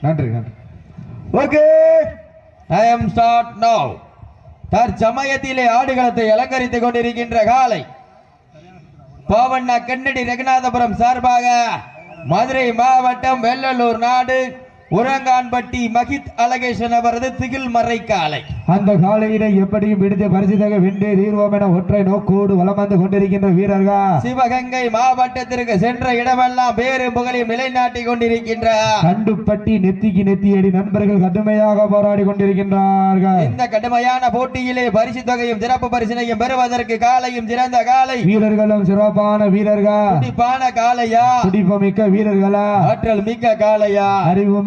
நன்றி நன்றி. Okay. Time start நவ தற்சமயத்திலே ஆடுகளத்தை அலங்கரித்துக் கொண்டிருக்கின்ற காலை. பாவண்ணா கண்ணடி ரகுநாதபுரம் சார்பாக மதுரை மாவட்டம் வெள்ளலூர் நாடு உரங்கான்பட்டி மகித் அலகேசன் அவரது திகில் மறை காலை. அந்த காலையினை எப்படியும் விடுத்து பரிசுத்தக வென்றே தீர்வோம் என ஒற்றை நோக்கோடு வலம் வந்து கொண்டிருக்கின்ற வீரர்கள்? சிவகங்கை மாவட்டத்திற்கு சென்ற இடமெல்லாம் பேரு புகழையும் நிலைநாட்டிக் கொண்டிருக்கின்ற? கண்டுப்பட்டி நெத்திக்கு நெத்தியடி நண்பர்கள் கடுமையாக போராடி கொண்டிருக்கின்றார்கள். இந்த கடுமையான போட்டியிலே பரிசு தொகையும் சிறப்பு பரிசினையும் பெறுவதற்கு காலையும் சிறந்த காலை. வீரர்களும் சிறப்பான வீரர்கள்? துடிப்பான காளையா துடிப்புமிக்க வீரர்களா? ஆற்றல் மிக்க காளையா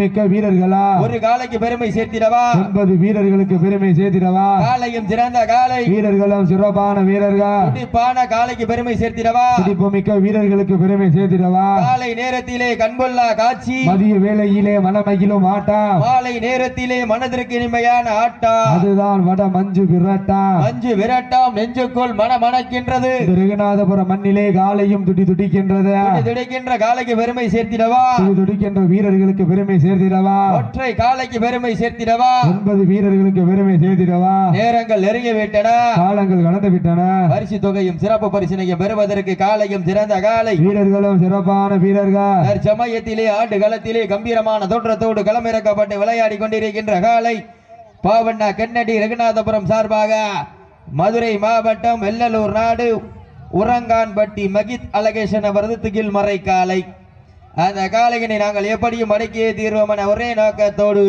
அறிவுமிக்க வீரர்களா? ஒரு காளைக்கு பெருமை சேர்த்திடவா? ஒன்பது வீரர்களுக்கு பெருமை சேர்த்திடவா? காளையும் சிறந்த காளை வீரர்களும் சிறப்பான வீரர்கள். துடிப்பான காளைக்கு பெருமை சேர்த்திடவா? துடிப்புமிக்க வீரர்களுக்கு பெருமை சேர்த்திடவா? காலை நேரத்திலே கண்கொள்ளா காட்சி. மதிய வேளையிலே மனமகிழும் ஆட்டம். மாலை நேரத்திலே மனதிற்கு இனிமையான ஆட்டம். அதுதான் வட மஞ்சு விரட்டா. மஞ்சு விரட்டாம் நெஞ்சுக்குள் மனமணக்கின்றது. இந்த ரகுநாதபுரம் மண்ணிலே காலையும் துடி துடிக்கின்றது. துடி துடிக்கின்ற காளைக்கு பெருமை சேர்த்திடவா? துடி துடிக்கின்ற வீரர்களுக்கு பெருமை சேர்த்திடவா. ஒற்றை காளைக்கு பெருமை சேர்த்திடவா. ஒன்பது வீரர்களுக்கு பெருமை சேர்த்திடவா. நேரங்கள் நெருங்கி விட்டன. காலங்கள் கடந்து விட்டன. பரிசு தொகையும் சிறப்பு பரிசினையும் பெறுவதற்கு காலையும் சிறந்த காலை. வீரர்களும் சிறப்பான வீரர்கள். தற்சமயத்திலே ஆண்டு களத்திலே கம்பீரமான தோற்றத்தோடு களமிறக்கப்பட்டு விளையாடி கொண்டிருக்கின்ற காலை பாவண்ணா கண்ணடி ரகுநாதபுரம் சார்பாக மதுரை மாவட்டம் வெள்ளலூர் நாடு உரங்கான்பட்டி மகித் அலகேசன் அவரது திகில் மறை காலை. அந்த காளையினை நாங்கள் எப்படியும் அடக்கியே தீர்வோம் என ஒரே நோக்கத்தோடு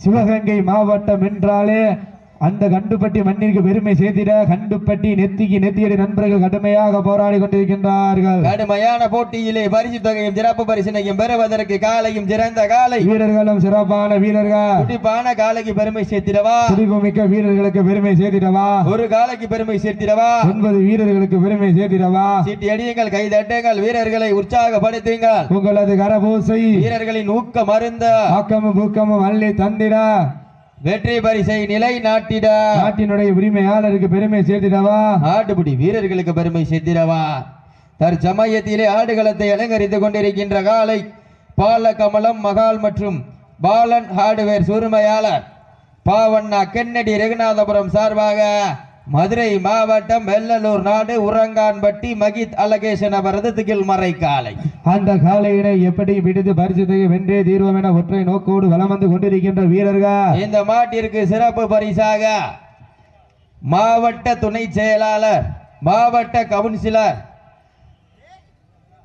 சிவகங்கை மாவட்டம் என்றாலே அந்த கண்டுப்பட்டி மண்ணிற்கு பெருமை சேர்த்திட கண்டுப்பட்டி நெத்திக்கு நெத்தியடி நண்பர்கள் கடுமையாக போராடி கொண்டிருக்கின்றார்கள். கடுமையான போட்டியிலே பரிசு தொகையும் சிறப்பு பரிசினையும் பெறுவதற்கு காலையும் சிறந்த காலை. வீரர்களும் சிறப்பான வீரர்கள். துடிப்பான காலைக்கு பெருமை சேர்த்திடவா? துடிப்புமிக்க வீரர்களுக்கு பெருமை சேர்த்திடவா? ஒரு காலைக்கு பெருமை சேர்த்திடவா? ஒன்பது வீரர்களுக்கு பெருமை சேர்த்திடவா? சீட்டி அடியுங்கள் கை தட்டுங்கள் வீரர்களை உற்சாகப்படுத்துங்கள். உங்களது கரபூசை வீரர்களின் ஊக்க மருந்த. ஆக்கமும் ஊக்கமும் அள்ளி தந்திட. வெற்றி பரிசை நிலை நாட்டிட. நாட்டினுடைய உரிமையாளருக்கு பெருமை சேர்த்திடவா? ஆட்டுப்பிடி வீரர்களுக்கு பெருமை சேர்த்திடவா? தற்சமயத்திலே ஆடுகளத்தை அலங்கரித்துக் கொண்டிருக்கின்ற காலை பாலகமலம் மகால் மற்றும் பாலன் ஹார்ட்வேர் உரிமையாளர் பாவண்ணா கென்னடி ரகுநாதபுரம் சார்பாக மதுரை மாவட்டம் வெள்ளலூர் நாடு உரங்கான்பட்டி மகித் அலகேசன் அவரது திகில் மறை காலை. அந்த காலையினை எப்படி விடுத்து பரிசுத்தையை வென்றே தீர்வோம் என ஒற்றை நோக்கோடு வலம் வந்து கொண்டிருக்கின்ற வீரர்கள். இந்த மாட்டிற்கு சிறப்பு பரிசாக மாவட்ட துணை செயலாளர் மாவட்ட கவுன்சிலர்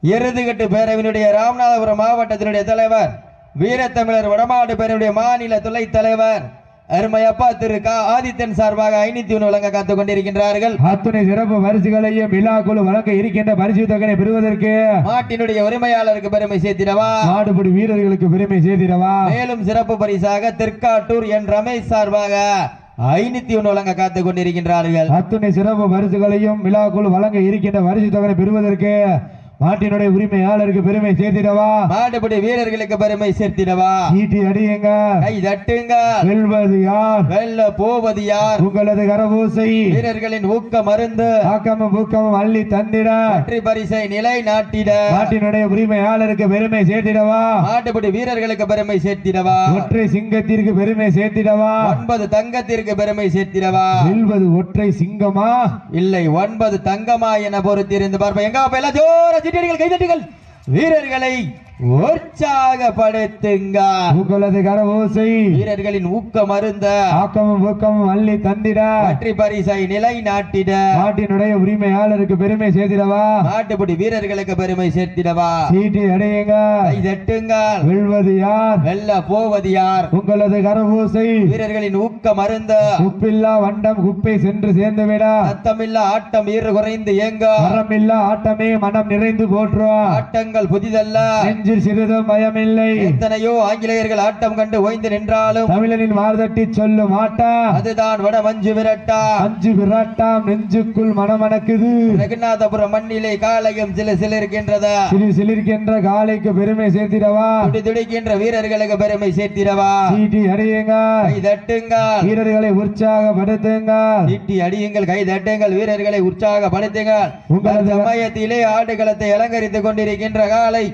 எருதுகட்டு பேரவையினுடைய ராமநாதபுரம் மாவட்டத்தினுடைய தலைவர் வீரத்தமிழர் வடமாடு பேரவையுடைய மாநில துணை தலைவர் அருமையப்பா திரு கா ஆதித்தன் சார்பாக ஐநூத்தி ஒன்று வழங்க காத்துக் கொண்டிருக்கின்றார்கள். அத்துணை சிறப்பு பரிசுகளையும் விழாக்குழு வழங்க இருக்கின்ற பரிசு தொகையை பெறுவதற்கு மாட்டினுடைய உரிமையாளருக்கு பெருமை சேர்த்திடவா? நாடுபடி வீரர்களுக்கு பெருமை சேர்த்திடவா? மேலும் சிறப்பு பரிசாக தெற்காட்டூர் என் ரமேஷ் சார்பாக ஐநூத்தி ஒன்று வழங்க காத்துக் கொண்டிருக்கின்றார்கள். அத்துணை சிறப்பு பரிசுகளையும் விழாக்குழு வழங்க இருக்கின்ற பரிசு தொகையை பெறுவதற்கு நாட்டினுடைய உரிமையாளருக்கு பெருமை சேர்த்திடவா? மாடுபடி வீரர்களுக்கு பெருமை சேர்த்திடவா? ஈட்டி அடியுங்க. கை தட்டுங்க. வெல்வது யார்? வெல்ல போவது யார்? உங்களது கரபூசை. வீரர்களின் ஊக்க மருந்து. ஆக்கமும் ஊக்கமும் அள்ளி தந்திட. வெற்றி பரிசை நிலை நாட்டிட. நாட்டினுடைய உரிமையாளருக்கு பெருமை சேர்த்திடவா? மாட்டுப்படி வீரர்களுக்கு பெருமை சேர்த்திடவா? ஒற்றை சிங்கத்திற்கு பெருமை சேர்த்திடவா? ஒன்பது தங்கத்திற்கு பெருமை சேர்த்திடவா? வெல்வது ஒற்றை சிங்கமா? இல்லை ஒன்பது தங்கமா என பொறுத்திருந்து பார்ப்போம். எங்க அப்ப எல்லாம் ஜோர சிட்டடிகள் கைதட்டுகள் வீரர்களை உற்சாகப்படுத்துங்க. உங்களது கரபூசை வீரர்களின் ஊக்க மருந்த ஆக்கமும் ஊக்கமும் அள்ளி தந்திட. வெற்றி பரிசை நிலை நாட்டிட நாட்டினுடைய உரிமையாளருக்கு பெருமை சேர்த்திடவா? நாட்டுப்படி வீரர்களுக்கு பெருமை சேர்த்திடவா? சீட்டி அடையுங்க. கை தட்டுங்கள் வெல்வது யார்? வெல்ல போவது யார்? உங்களது கரபூசை வீரர்களின் ஊக்க மருந்த உப்பில்லா வண்டம் குப்பை சென்று சேர்ந்துவிட. சத்தமில்லா ஆட்டம் ஈறு குறைந்து ஏங்க அறமில்லா ஆட்டமே மனம் நிறைந்து போற்றுவா. ஆட்டங்கள் புதிதல்ல. நெஞ்சில் சிறிதும் பயமில்லை. எத்தனையோ ஆங்கிலேயர்கள் ஆட்டம் கண்டு ஓய்ந்து நின்றாலும் தமிழனின் மார்தட்டி சொல்லும் ஆட்டா. அதுதான் வட மஞ்சு விரட்டா. அஞ்சு விராட்டாம் நெஞ்சுக்குள் மனமணக்குது. ரகுநாதபுரம் மண்ணிலே காலையும் சில சிலிருக்கின்றதா. சிறு சிலிர்க்கின்ற காலைக்கு பெருமை சேர்த்திடவா? துடி துடிக்கின்ற வீரர்களுக்கு பெருமை சேர்த்திடவா? சீட்டி அடியுங்க. கை தட்டுங்கள். வீரர்களை உற்சாகப்படுத்துங்க. சீட்டி அடியுங்கள் கை தட்டுங்கள் வீரர்களை உற்சாகப்படுத்துங்கள். உங்களது- சமயத்திலே ஆடுகளத்தை அலங்கரித்துக் கொண்டிருக்கின்ற காலை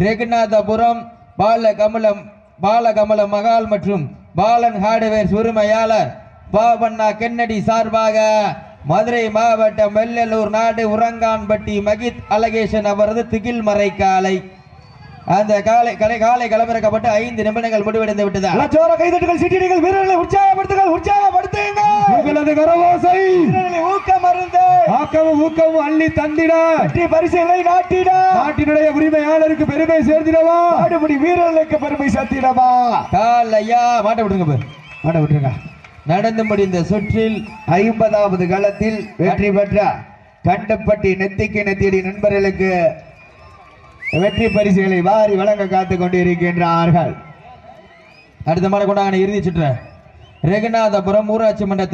ரெகுநாதபுரம் பாலகமலம் பாலகமல மகால் மற்றும் பாலன் ஹார்ட்வேர்ஸ் உரிமையாளர் பாபண்ணா கென்னடி சார்பாக மதுரை மாவட்டம் வெள்ளலூர் நாடு உரங்கான்பட்டி மகித் அலகேஷன் அவரது திகில் மறை காலை. அந்த காலை கலை காலை களமிறக்கப்பட்டு ஐந்து நிமிடங்கள் முடிவடைந்து விட்டதா? லட்சோர கைதட்டுகள் சிட்டிகள் வீரர்களை உற்சாகப்படுத்துங்கள் உற்சாகப்படுத்துங்க உங்களது கரவோசை ஊக்கம் அருந்து ஆக்கமும் ஊக்கமும் அள்ளி தந்திட. வெற்றி பரிசுகளை நாட்டிட. நாட்டினுடைய உரிமையாளருக்கு பெருமை சேர்த்திடவா ஆடுபடி வீரர்களுக்கு பெருமை சேர்த்திடவா? காலையா மாட்ட விட்டுருங்க பாரு. ஆட விட்டுருங்க. நடந்து முடிந்த சுற்றில் ஐம்பதாவது களத்தில் வெற்றி பெற்ற கண்டப்பட்டி நெத்திக்கு நெத்தியடி நண்பர்களுக்கு வெற்றி பரிசுகளை வாரி வழங்க காத்துக் கொண்டிருக்கின்றார்கள். அடுத்த மாதிரி கொண்டாங்க இறுதி சுற்று ரெகுநாதபுரம் ஊராட்சி மன்றத்தில்